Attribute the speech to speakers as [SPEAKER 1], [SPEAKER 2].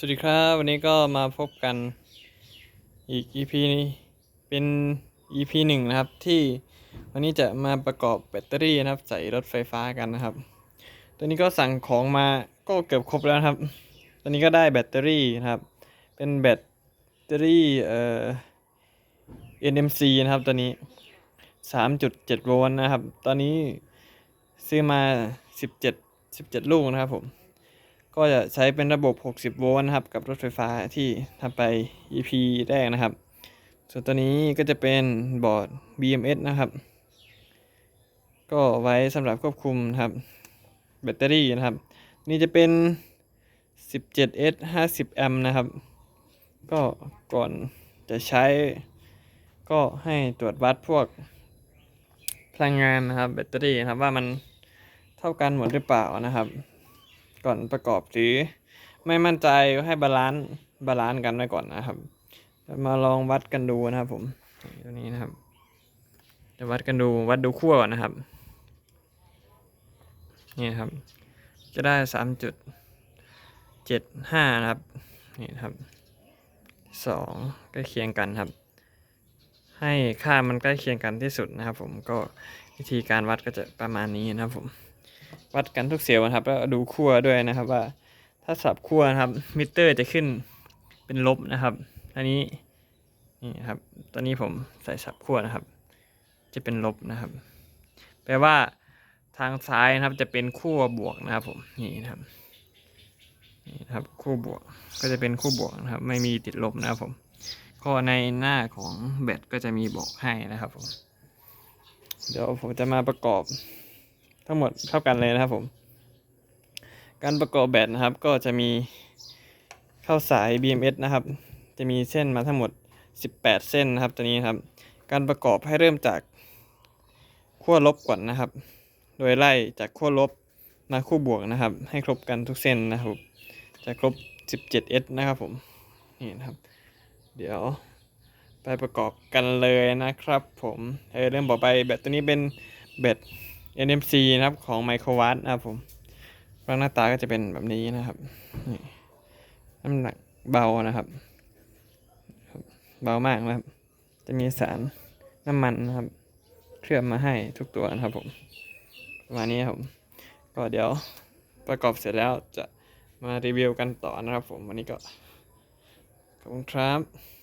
[SPEAKER 1] สวัสดีครับ วันนี้ก็มาพบกันอีก EP นี้เป็น EP หนึ่งนะครับ ที่วันนี้จะมาประกอบแบตเตอรี่นะครับ ใส่รถไฟฟ้ากันนะครับ ตัวนี้ก็สั่งของมาก็เกือบครบแล้วครับ ตอนนี้ก็ได้แบตเตอรี่นะครับ เป็นแบตเตอรี่เอ่อ NMC นะครับตัวนี้ 3.7 โวลต์นะครับ ตอนนี้ซื้อมา 17 17 ลูกนะครับผม ก็จะใช้เป็นระบบ 60 โวลต์นะครับ กับรถไฟฟ้าที่ทำไป EP แรกนะครับ ส่วนตัวนี้ก็จะเป็นบอร์ด BMS นะครับ ก็ไว้สำหรับควบคุมนะครับ แบตเตอรี่นะครับ นี่จะเป็น 17S 50 แอมป์นะครับ ก็ก่อนจะใช้ ก็ให้ตรวจวัดพวกพลังงานนะครับ แบตเตอรี่นะครับว่ามันเท่ากันหมดหรือเปล่านะครับ ก่อนประกอบหรือไม่มั่นใจให้บาลานซ์บาลานซ์กันไว้ก่อนนะครับจะมาลองวัดกันดูนะครับ ผมตัวนี้นะครับ จะวัดกันดูวัดดูขั้วก่อนนะครับ นี่ครับ จะได้สามจุดเจ็ดห้านะครับ นี่ครับสองใกล้เคียงกันครับ ให้ค่ามันใกล้เคียงกันที่สุดนะครับ ผมก็วิธีการวัดก็จะประมาณนี้นะครับผม วัดกันทุกเซลล์นะครับ แล้วดูขั้วด้วยนะครับ ว่าถ้าสับขั้วนะครับ มิเตอร์จะขึ้นเป็นลบนะครับ อันนี้นี่ครับ ตอนนี้ผมใส่สับขั้วนะครับ จะเป็นลบนะครับ แปลว่าทางซ้ายนะครับจะเป็นขั้วบวกนะครับ ผมนี่นะครับนี่นะครับขั้วบวกก็จะเป็นขั้วบวกนะครับ ไม่มีติดลบนะครับผมก็ในหน้าของแบตก็จะมีบอกให้นะครับผมเดี๋ยวผมจะมาประกอบ ทั้งหมดเท่ากันเลยนะครับผม การประกอบแบตนะครับ ก็จะมีเข้าสาย BMS นะครับ จะมีเส้นมาทั้งหมด 18 เส้นนะครับตัวนี้นครับ การประกอบให้เริ่มจากขั้วลบก่อนนะครับ โดยไล่จากขั้วลบมาขั้วบวกนะครับ ให้ครบกันทุกเส้นนะครับ จะครบ 17S นะครับผม นี่นะครับ เดี๋ยวไปประกอบกันเลยนะครับผม เออเริ่มบอกไปแบตตัวนี้เป็นแบต NMC นะครับของ m i c r o w a t นะครับผมร่างหน้าตาก็จะเป็นแบบนี้นะครับนี่น้ำหนักเบานะครับ เบามากนะครับ จะมีสารน้ำมันนะครับ เคลือบมาให้ทุกตัวนะครับผมประมาณนี้ครับผมก็เดี๋ยวประกอบเสร็จแล้วจะมารีวิวกันต่อนะครับผม วันนี้ก็ ขอบคุณครับ